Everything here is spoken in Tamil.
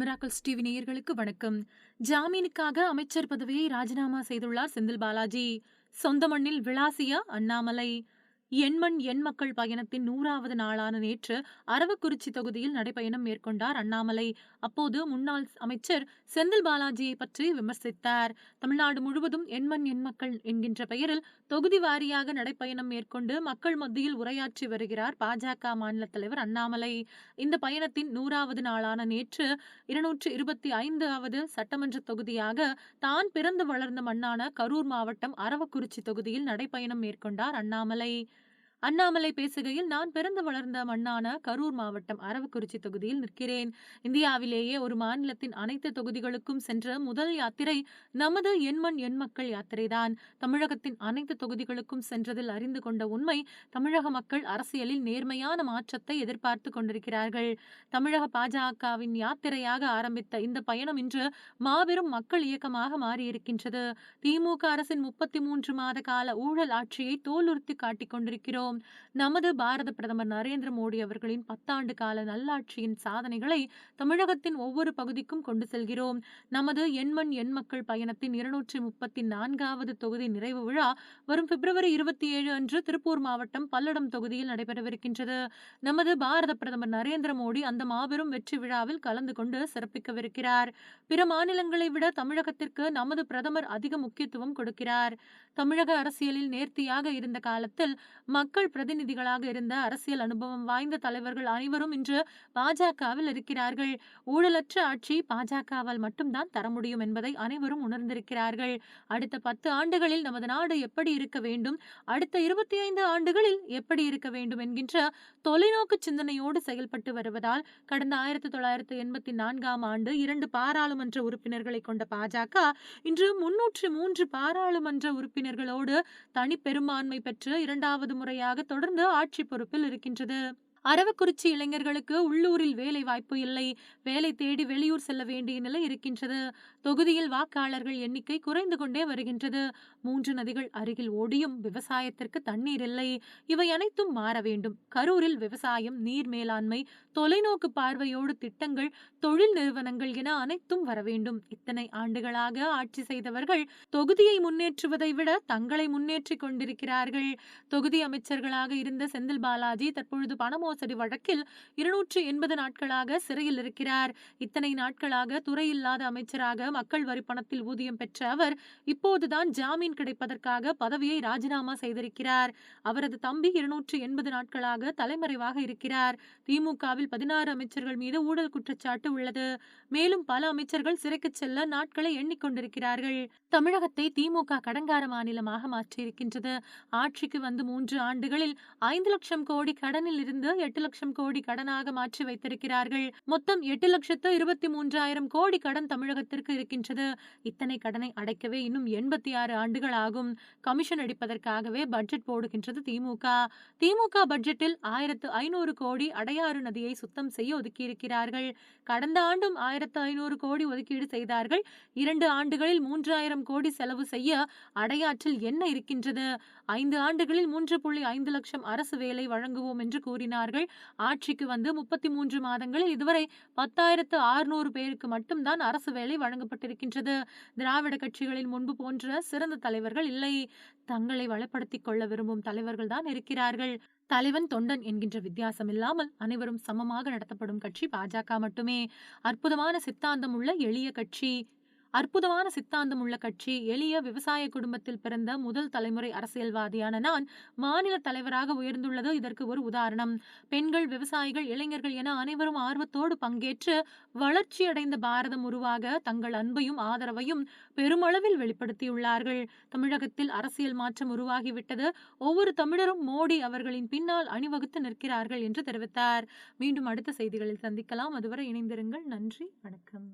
மிராக்கல்ஸ் டிவி நேயர்களுக்கு வணக்கம். ஜாமீனுக்காக அமைச்சர் பதவியை ராஜினாமா செய்துள்ளார் செந்தில் பாலாஜி. சொந்த மண்ணில் விளாசியா அண்ணாமலை. எண்மண் எண் மக்கள் பயணத்தின் நூறாவது நாளான நேற்று அரவக்குறிச்சி தொகுதியில் நடைபயணம் மேற்கொண்டார் அண்ணாமலை. அப்போது முன்னாள் அமைச்சர் செந்தில் பாலாஜியை பற்றி விமர்சித்தார். தமிழ்நாடு முழுவதும் எண்மண் எண் மக்கள் என்கின்ற பெயரில் தொகுதி வாரியாக நடைப்பயணம் மேற்கொண்டு மக்கள் மத்தியில் உரையாற்றி வருகிறார் பாஜக மாநில தலைவர் அண்ணாமலை. இந்த பயணத்தின் நூறாவது நாளான நேற்று இருநூற்று இருபத்தி ஐந்தாவது சட்டமன்ற தொகுதியாக தான் பிறந்து வளர்ந்த மண்ணான கரூர் மாவட்டம் அரவக்குறிச்சி தொகுதியில் நடைப்பயணம் மேற்கொண்டார் அண்ணாமலை. அண்ணாமலை பேசுகையில் நான் பிறந்து வளர்ந்த மண்ணான கரூர் மாவட்டம் அரவக்குறிச்சி தொகுதியில் நிற்கிறேன். இந்தியாவிலேயே ஒரு மாநிலத்தின் அனைத்து தொகுதிகளுக்கும் சென்ற முதல் யாத்திரை நமது எண்மண் எண் மக்கள் யாத்திரைதான். தமிழகத்தின் அனைத்து தொகுதிகளுக்கும் சென்றதில் அறிந்து கொண்ட உண்மை தமிழக மக்கள் அரசியலில் நேர்மையான மாற்றத்தை எதிர்பார்த்து கொண்டிருக்கிறார்கள். தமிழக பாஜகவின் யாத்திரையாக ஆரம்பித்த இந்த பயணம் இன்று மாபெரும் மக்கள் இயக்கமாக மாறியிருக்கின்றது. திமுக அரசின் முப்பத்தி மூன்று மாத கால ஊழல் ஆட்சியை தோலுறுத்தி காட்டிக் கொண்டிருக்கிறோம். நமது பாரத பிரதமர் நரேந்திர மோடி அவர்களின் பத்தாண்டு கால நல்லாட்சியின் சாதனைகளை தமிழகத்தின் ஒவ்வொரு பகுதிக்கும் கொண்டு செல்கிறோம். நமது எண்மண் எண் மக்கள் பயணத்தின் இருநூற்றி முப்பத்தி நான்காவது தொகுதி நிறைவு விழா வரும் பிப்ரவரி இருபத்தி ஏழு அன்று திருப்பூர் மாவட்டம் பல்லடம் தொகுதியில் நடைபெறவிருக்கின்றது. நமது பாரத பிரதமர் நரேந்திர மோடி அந்த மாபெரும் வெற்றி விழாவில் கலந்து கொண்டு சிறப்பிக்கவிருக்கிறார். பிற மாநிலங்களை விட தமிழகத்திற்கு நமது பிரதமர் அதிக முக்கியத்துவம் கொடுக்கிறார். தமிழக அரசியலில் நேர்த்தியாக இருந்த காலத்தில் மக்கள் மக்கள் பிரதிநிதிகளாக இருந்த அரசியல் அனுபவம் வாய்ந்த தலைவர்கள் அனைவரும் இன்று பாஜகவில் இருக்கிறார்கள். ஊழலற்ற ஆட்சி பாஜகவால் மட்டும்தான் தர முடியும் என்பதை அனைவரும் உணர்ந்திருக்கிறார்கள். அடுத்த பத்து ஆண்டுகளில் நமது நாடு எப்படி இருக்க வேண்டும்? அடுத்த இருபத்தி ஐந்து ஆண்டுகளில் எப்படி இருக்க வேண்டும் என்கின்ற தொலைநோக்கு சிந்தனையோடு செயல்பட்டு வருவதால் கடந்த ஆயிரத்தி தொள்ளாயிரத்தி எண்பத்தி நான்காம் ஆண்டு இரண்டு பாராளுமன்ற உறுப்பினர்களை கொண்ட பாஜக இன்று முன்னூற்று மூன்று பாராளுமன்ற உறுப்பினர்களோடு தனி பெரும்பான்மை பெற்று இரண்டாவது முறையாக தொடர்ந்து ஆட்சி பொறுப்பில் இருக்கின்றது. அரவக்குறிச்சி இளைஞர்களுக்கு உள்ளூரில் வேலை வாய்ப்பு இல்லை. வேலை தேடி வெளியூர் செல்ல வேண்டிய நிலை இருக்கின்றது. தொகுதியில் வாக்காளர்கள் எண்ணிக்கை குறைந்து கொண்டே வருகின்றது. மூன்று நதிகள் அருகில் ஓடியும் விவசாயத்திற்கு தண்ணீர் இல்லை. இவை அனைத்தும் மாற வேண்டும். கரூரில் விவசாயம் நீர் மேலாண்மை தொலைநோக்கு பார்வையோடு திட்டங்கள் தொழில் நிறுவனங்கள் என அனைத்தும் வர வேண்டும். இத்தனை ஆண்டுகளாக ஆட்சி செய்தவர்கள் தொகுதியை முன்னேற்றுவதை விட தங்களை முன்னேற்றிக் கொண்டிருக்கிறார்கள். தொகுதி அமைச்சர்களாக இருந்த செந்தில் பாலாஜி தற்பொழுது பணமோ மோசடி வழக்கில் இருநூற்று எண்பது நாட்களாக சிறையில் இருக்கிறார். இத்தனை நாட்களாக துறை இல்லாத அமைச்சராக மக்கள் வரி பணத்தில் ஊதியம் பெற்ற அவர் இப்போதுதான் ஜாமீன் கிடைப்பதற்காக பதவியை ராஜினாமா செய்திருக்கிறார். அவரது தம்பி இருநூற்று எண்பது நாட்களாக தலைமறைவாக இருக்கிறார். திமுகவில் பதினாறு அமைச்சர்கள் மீது ஊழல் குற்றச்சாட்டு உள்ளது. மேலும் பல அமைச்சர்கள் சிறைக்கு செல்ல நாட்களை எண்ணிக்கொண்டிருக்கிறார்கள். தமிழகத்தை திமுக கடங்கார மாநிலமாக மாற்றியிருக்கின்றது. ஆட்சிக்கு வந்து மூன்று ஆண்டுகளில் ஐந்து லட்சம் கோடி கடனில் இருந்து எட்டு லட்சம் கோடி கடனாக மாற்றி வைத்திருக்கிறார்கள். மொத்தம் எட்டு லட்சத்து இருபத்தி மூன்றாயிரம் கோடி கடன் தமிழகத்திற்கு இருக்கின்றது. இத்தனை கடனை அடைக்கவே இன்னும் எண்பத்தி ஆறு ஆண்டுகள் ஆகும் கமிஷன் அடிப்பதற்காகவே பட்ஜெட் போடுகின்றது திமுக. திமுக பட்ஜெட்டில் ஆயிரத்து ஐநூறு கோடி அடையாறு நதியை சுத்தம் செய்ய ஒதுக்கியிருக்கிறார்கள். கடந்த ஆண்டும் ஆயிரத்து ஐநூறு கோடி ஒதுக்கீடு செய்தார்கள். இரண்டு ஆண்டுகளில் மூன்றாயிரம் கோடி செலவு செய்ய அடையாற்றில் என்ன இருக்கின்றது? ஐந்து ஆண்டுகளில் மூன்று புள்ளி ஐந்து லட்சம் அரசு வேலை வழங்குவோம் என்று கூறினார்கள். ஆட்சிக்கு வந்து முப்பத்தி மூன்று மாதங்களில் இதுவரை பத்தாயிரத்து ஆறுநூறு பேருக்கு மட்டும்தான் அரசு வேலை வழங்கப்பட்டிருக்கின்றது. திராவிட கட்சிகளின் முன்பு போன்ற சிறந்த தலைவர்கள் இல்லை. தங்களை வளப்படுத்திக் கொள்ள விரும்பும் தலைவர்கள் தான் இருக்கிறார்கள். தலைவன் தொண்டன் என்கின்ற வித்தியாசம் இல்லாமல் அனைவரும் சமமாக நடத்தப்படும் கட்சி பாஜக மட்டுமே. அற்புதமான சித்தாந்தம் உள்ள எளிய கட்சி. அற்புதமான சித்தாந்தம் உள்ள கட்சி எளிய விவசாய குடும்பத்தில் பிறந்த முதல் தலைமுறை அரசியல்வாதியான நான் மாநில தலைவராக உயர்ந்துள்ளது இதற்கு ஒரு உதாரணம். பெண்கள் விவசாயிகள் இளைஞர்கள் என அனைவரும் ஆர்வத்தோடு பங்கேற்று வளர்ச்சியடைந்த பாரதம் உருவாக தங்கள் அன்பையும் ஆதரவையும் பெருமளவில் வெளிப்படுத்தியுள்ளார்கள். தமிழகத்தில் அரசியல் மாற்றம் உருவாகிவிட்டது. ஒவ்வொரு தமிழரும் மோடி அவர்களின் பின்னால் அணிவகுத்து நிற்கிறார்கள் என்று தெரிவித்தார். மீண்டும் அடுத்த செய்திகளில் சந்திக்கலாம். அதுவரை இணைந்திருங்கள். நன்றி. வணக்கம்.